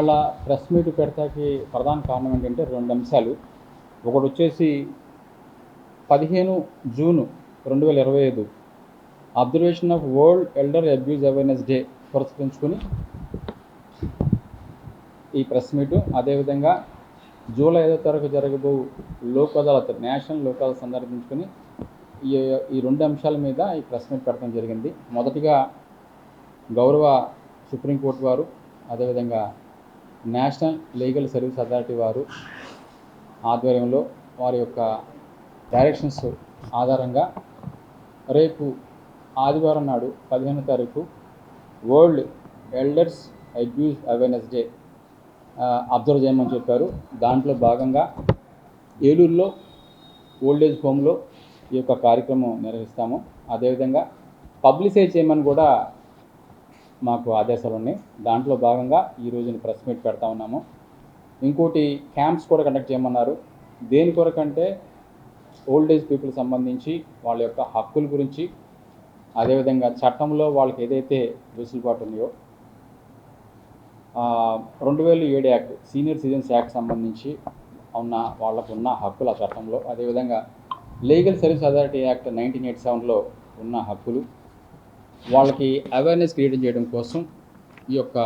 ఇవాళ press meet పెడతాకి ప్రధాన కారణం ఏంటంటే రెండు అంశాలు. ఒకటి వచ్చేసి పదిహేను జూను రెండు వేల ఇరవై ఐదు observation of world elder abuse awareness day పురస్కరించుకొని ఈ ప్రెస్ మీటు. అదేవిధంగా జూలై ఐదో తారీఖు జరగబో లోక్ అదాలత్ నేషనల్ లోక్ అదాలత్ సందర్భించుకొని ఈ ఈ రెండు అంశాల మీద ఈ ప్రెస్ మీట్ పెట్టడం జరిగింది. మొదటిగా గౌరవ సుప్రీంకోర్టు వారు అదేవిధంగా నేషనల్ లీగల్ సర్వీస్ అథారిటీ వారు ఆధ్వర్యంలో వారి యొక్క డైరెక్షన్స్ ఆధారంగా రేపు ఆదివారం నాడు పదిహేనో తారీఖు world elders abuse awareness day observe చేయమని చెప్పారు. దాంట్లో భాగంగా ఏలూరులో ఓల్డేజ్ హోమ్లో ఈ యొక్క కార్యక్రమం నిర్వహిస్తాము. అదేవిధంగా పబ్లిసైజ్ చేయమని కూడా మాకు ఆదేశాలు ఉన్నాయి. దాంట్లో భాగంగా ఈ రోజున ప్రెస్ మీట్ పెడతా ఉన్నాము. ఇంకోటి క్యాంప్స్ కూడా కండక్ట్ చేయమన్నారు. దేని కొరకంటే ఓల్డ్ ఏజ్ పీపుల్ సంబంధించి వాళ్ళ యొక్క హక్కుల గురించి అదేవిధంగా చట్టంలో వాళ్ళకి ఏదైతే వెసులుబాటు ఉన్నాయో రెండు వేల ఏడు యాక్ట్ సీనియర్ సిటిజన్స్ యాక్ట్ సంబంధించి ఉన్న వాళ్ళకు ఉన్న హక్కులు ఆ చట్టంలో అదేవిధంగా legal service authority act nineteen eighty సెవెన్లో ఉన్న హక్కులు వాళ్ళకి అవేర్నెస్ క్రియేట్ చేయడం కోసం ఈ యొక్క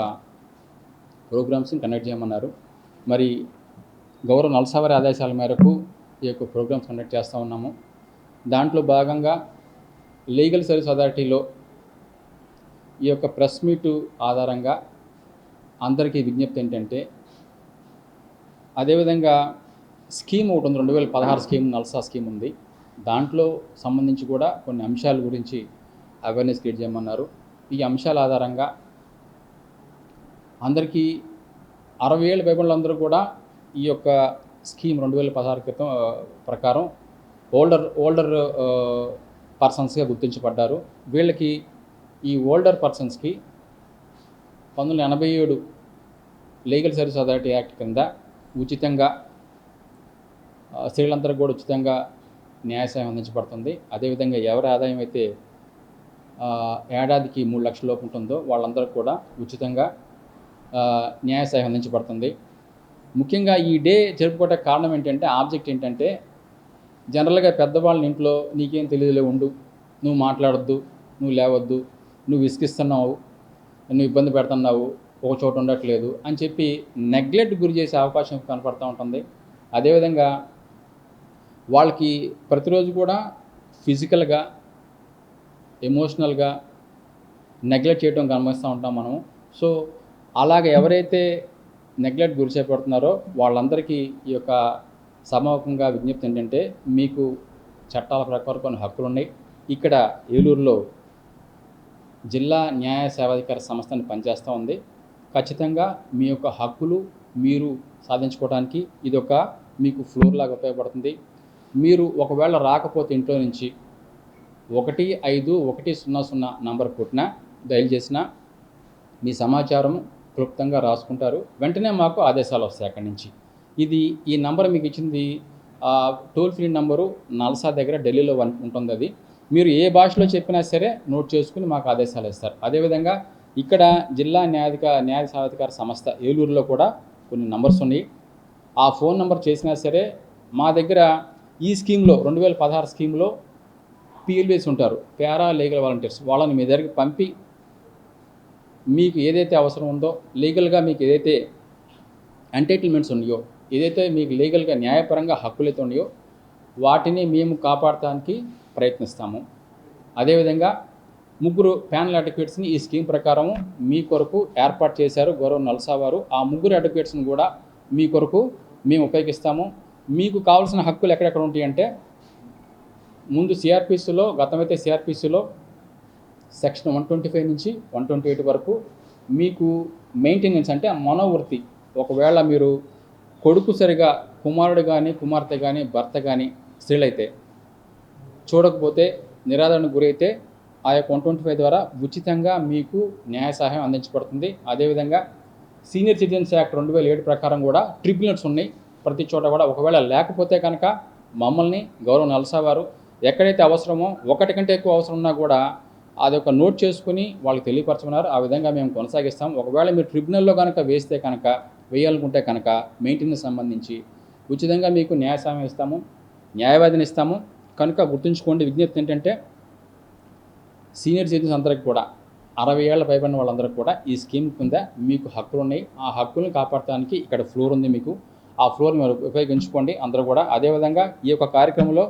ప్రోగ్రామ్స్ని కండక్ట్ చేయమన్నారు. మరి గౌరవ నలసవారి ఆదేశాల మేరకు ఈ యొక్క ప్రోగ్రామ్స్ కండక్ట్ చేస్తూ ఉన్నాము. దాంట్లో భాగంగా లీగల్ సర్వీస్ అథారిటీలో ఈ యొక్క ప్రెస్ మీటు ఆధారంగా అందరికీ విజ్ఞప్తి ఏంటంటే అదేవిధంగా స్కీమ్ ఒకటి ఉంది రెండు వేల పదహారు స్కీమ్ నల్సా స్కీమ్ ఉంది. దాంట్లో సంబంధించి కూడా కొన్ని అంశాల గురించి అవేర్నెస్ క్రియేట్ చేయమన్నారు. ఈ అంశాల ఆధారంగా అందరికీ అరవై ఏళ్ళ పైబడులందరూ కూడా ఈ యొక్క స్కీమ్ రెండు వేల పదహారు క్రితం ప్రకారం ఓల్డర్ ఓల్డర్ పర్సన్స్గా గుర్తించబడ్డారు. వీళ్ళకి ఈ ఓల్డర్ పర్సన్స్కి పంతొమ్మిది వందల ఎనభై ఏడు లీగల్ సర్వీస్ అథారిటీ యాక్ట్ కింద ఉచితంగా స్త్రీలందరికీ కూడా ఉచితంగా న్యాయ సాయం అందించబడుతుంది. అదేవిధంగా ఎవరి ఆదాయం అయితే ఏడాదికి మూడు లక్షల లోపు ఉంటుందో వాళ్ళందరూ కూడా ఉచితంగా ఆ, న్యాయ అందించబడుతుంది. ముఖ్యంగా ఈ డే జరుపుకోవటం కారణం ఏంటంటే ఆబ్జెక్ట్ ఏంటంటే జనరల్గా పెద్దవాళ్ళని ఇంట్లో నీకేం తెలియదులే ఉండు నువ్వు మాట్లాడద్దు నువ్వు లేవద్దు నువ్వు విసిగిస్తున్నావు నువ్వు ఇబ్బంది పెడుతున్నావు ఒక చోట ఉండట్లేదు అని చెప్పి నెగ్లెక్ట్ గురి చేసే అవకాశం కనపడుతూ ఉంటుంది. అదేవిధంగా వాళ్ళకి ప్రతిరోజు కూడా ఫిజికల్గా ఎమోషనల్గా నెగ్లెక్ట్ చేయడం గమనిస్తూ ఉంటాం మనం సో అలాగ ఎవరైతే నెగ్లెక్ట్ గురి చేపడుతున్నారో వాళ్ళందరికీ ఈ యొక్క సమూహంగా విజ్ఞప్తి ఏంటంటే మీకు చట్టాల ప్రకారం కొన్ని హక్కులు ఉన్నాయి ఇక్కడ ఏలూరులో జిల్లా న్యాయ సేవాధికార సంస్థని పనిచేస్తూ ఉంది. ఖచ్చితంగా మీ యొక్క హక్కులు మీరు సాధించుకోవడానికి ఇది ఒక మీకు ఫ్లోర్ లాగా ఉపయోగపడుతుంది. మీరు ఒకవేళ రాకపోతే ఇంట్లో నుంచి ఒకటి ఐదు ఒకటి సున్నా సున్నా నంబర్ పుట్టిన డైల్ చేసిన మీ సమాచారం క్లుప్తంగా రాసుకుంటారు. వెంటనే మాకు ఆదేశాలు వస్తాయి అక్కడి నుంచి. ఇది ఈ నంబర్ మీకు ఇచ్చింది టోల్ ఫ్రీ నంబరు నల్సా దగ్గర ఢిల్లీలో వన్ ఉంటుంది అది. మీరు ఏ భాషలో చెప్పినా సరే నోట్ చేసుకుని మాకు ఆదేశాలు ఇస్తారు. అదేవిధంగా ఇక్కడ జిల్లా న్యాయాధిక న్యాయ సాధికార సంస్థ ఏలూరులో కూడా కొన్ని నంబర్స్ ఉన్నాయి. ఆ ఫోన్ నంబర్ చేసినా సరే మా దగ్గర ఈ స్కీమ్లో రెండు వేల పదహారు స్కీమ్లో పిఎల్బీస్ ఉంటారు పారా లీగల్ వాలంటీర్స్. వాళ్ళని మీ దగ్గరికి పంపి మీకు ఏదైతే అవసరం ఉందో లీగల్గా మీకు ఏదైతే ఎంటైటిల్మెంట్స్ ఉన్నాయో ఏదైతే మీకు లీగల్గా న్యాయపరంగా హక్కులైతే ఉన్నాయో వాటిని మేము కాపాడటానికి ప్రయత్నిస్తాము. అదేవిధంగా ముగ్గురు ప్యానల్ అడ్వకేట్స్ని ఈ స్కీమ్ ప్రకారం మీ కొరకు ఏర్పాటు చేశారు గౌరవ నల్సా వారు. ఆ ముగ్గురు అడ్వకేట్స్ని కూడా మీ కొరకు మేము ఉపయోగిస్తాము. మీకు కావాల్సిన హక్కులు ఎక్కడెక్కడ ఉంటాయంటే ముందు సిఆర్పిసిలో గతమైతే సిఆర్పిసిలో సెక్షన్ వన్ ట్వంటీ ఫైవ్ నుంచి వన్ ట్వంటీ ఎయిట్ వరకు మీకు మెయింటెనెన్స్ అంటే మనోవృత్తి. ఒకవేళ మీరు కొడుకు సరిగా కుమారుడు కానీ కుమార్తె కానీ భర్త కానీ స్త్రీలైతే చూడకపోతే నిరాదరణకు గురైతే ఆ యొక్క వన్ ట్వంటీ ఫైవ్ ద్వారా ఉచితంగా మీకు న్యాయ సహాయం అందించబడుతుంది. అదేవిధంగా సీనియర్ సిటిజన్స్ యాక్ట్ రెండు వేల ఏడు ప్రకారం కూడా ట్రిబ్యునల్స్ ఉన్నాయి. ప్రతి చోట కూడా ఒకవేళ లేకపోతే కనుక మమ్మల్ని గౌరవ నల్సా వారు ఎక్కడైతే అవసరమో ఒకటి కంటే ఎక్కువ అవసరం ఉన్నా కూడా అది ఒక నోట్ చేసుకుని వాళ్ళకి తెలియపరచమన్నారు. ఆ విధంగా మేము కొనసాగిస్తాం. ఒకవేళ మీరు ట్రిబ్యునల్లో కనుక వేస్తే కనుక వేయాలనుకుంటే కనుక మెయింటెనెన్స్ సంబంధించి ఉచితంగా మీకు న్యాయ ఇస్తాము న్యాయవాదిని ఇస్తాము. కనుక గుర్తుంచుకోండి విజ్ఞప్తి ఏంటంటే సీనియర్ సిటిజన్స్ అందరికి కూడా అరవై ఏళ్ళ పైబడిన వాళ్ళందరికీ కూడా ఈ స్కీమ్ కింద మీకు హక్కులు ఉన్నాయి. ఆ హక్కులను కాపాడటానికి ఇక్కడ ఫ్లోర్ ఉంది మీకు. ఆ ఫ్లోర్ మీరు ఉపయోగించుకోండి. అందరూ కూడా అదేవిధంగా ఈ యొక్క కార్యక్రమంలో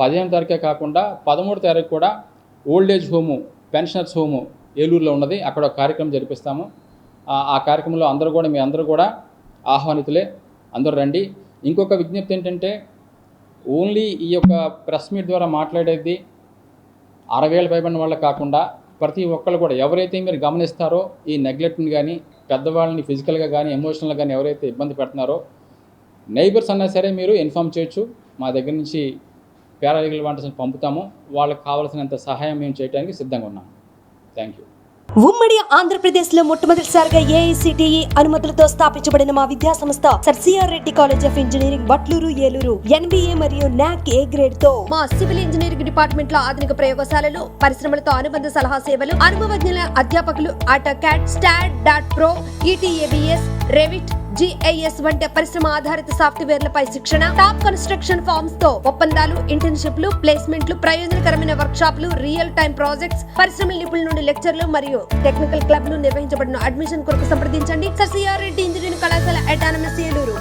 పదిహేను తారీఖే కాకుండా పదమూడు తారీఖు కూడా old age home pensioners home ఏలూరులో ఉన్నది. అక్కడ ఒక కార్యక్రమం జరిపిస్తాము. ఆ- కార్యక్రమంలో అందరూ కూడా మీ అందరూ కూడా ఆహ్వానితులే. అందరూ రండి. ఇంకొక విజ్ఞప్తి ఏంటంటే ఓన్లీ ఈ యొక్క ప్రెస్ మీట్ ద్వారా మాట్లాడేది అరవై పైబడిన వాళ్ళ కాకుండా ప్రతి ఒక్కళ్ళు కూడా ఎవరైతే మీరు గమనిస్తారో ఈ నెగ్లెక్ట్ని కానీ పెద్దవాళ్ళని ఫిజికల్గా కానీ ఎమోషనల్గా కానీ ఎవరైతే ఇబ్బంది పెడుతున్నారో నైబర్స్ అన్నా సరే మీరు ఇన్ఫామ్ చేయొచ్చు. మా దగ్గర నుంచి పారాలీగల్ వాంటర్స్ని పంపుతాము. వాళ్ళకి కావాల్సినంత సహాయం మేము చేయడానికి సిద్ధంగా ఉన్నాం. Thank you. ఉమ్మడి ఆంధ్రప్రదేశ్లో మొట్టమొదటిసారిగా ఏఐసిటిఈ అనుమతులతో స్థాపించబడిన మా విద్యా సంస్థ sir CR Reddy college of engineering Batluru Eluru NBA మరియు నాక్ ఏ గ్రేడ్తో మా సివిల్ ఇంజనీరింగ్ డిపార్ట్మెంట్లో ఆధునిక ప్రయోగశాలలు పరిశ్రమలతో అనుబంధ సలహా సేవలు అనుభవజ్ఞుల అధ్యాపకులు AutoCAD STAAD dot pro ETABS Revit GIS వంటి పరిశ్రమ ఆధారిత సాఫ్ట్వేర్లపై శిక్షణ టాప్ కన్స్ట్రక్షన్ ఫార్మ్స్తో ఒప్పందాలు ఇంటర్న్షిప్లు ప్లేస్మెంట్లు ప్రయోజనకరమైన వర్క్ షాప్లు రియల్ టైం ప్రాజెక్ట్స్ పరిశ్రమ నిపుణుల నుండి లెక్చర్లు మరియు టెక్నికల్ క్లబ్లు నిర్వహించబడిన అడ్మిషన్ కొరకు సంప్రదించండి. సర్ సిఆర్ రెడ్డి ఇంజనీరింగ్ కళాశాల అటానమస్ ఏలూరు.